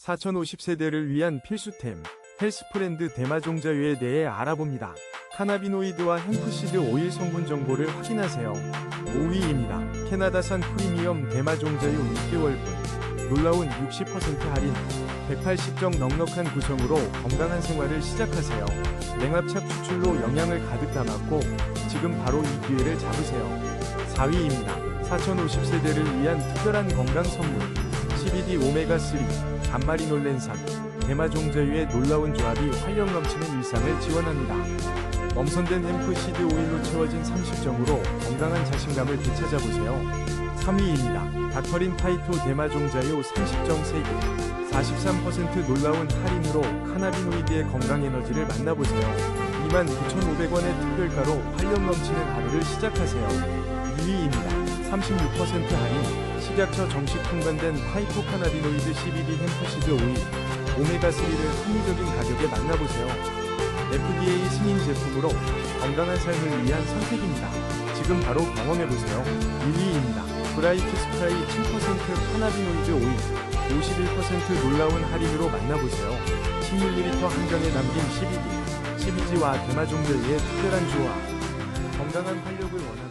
4050세대를 위한 필수템 헬스프렌드 대마종자유에 대해 알아봅니다. 카나비노이드와 햄프시드 오일 성분 정보를 확인하세요. 5위입니다. 캐나다산 프리미엄 대마종자유 6개월분 놀라운 60% 할인 180정 넉넉한 구성으로 건강한 생활을 시작하세요. 냉합착 추출로 영양을 가득 담았고 지금 바로 이 기회를 잡으세요. 4위입니다. 4050세대를 위한 특별한 건강 선물 CBD 오메가3 감마리놀렌산 대마종자유의 놀라운 조합이 활력 넘치는 일상을 지원합니다. 엄선된 햄프 시드 오일로 채워진 30정으로 건강한 자신감을 되찾아보세요. 3위입니다. 닥터린 파이토 대마종자유 30정 3개 43% 놀라운 할인으로 카나비노이드의 건강 에너지를 만나보세요. 29,500원의 특별가로 활력 넘치는 하루를 시작하세요. 2위입니다. 36% 할인 식약처 정식 통관된 파이토 카나비노이드 CBD 햄프시드 오일 오메가3를 합리적인 가격에 만나보세요. FDA 승인 제품으로 건강한 삶을 위한 선택입니다. 지금 바로 경험해보세요. 1위입니다. 브라이트 스프라이 7% 카나비노이드 오일 51% 놀라운 할인으로 만나보세요. 10ml 한병에 남긴 CBD, CBG와 대마 종들의 특별한 조합 건강한 활력을 원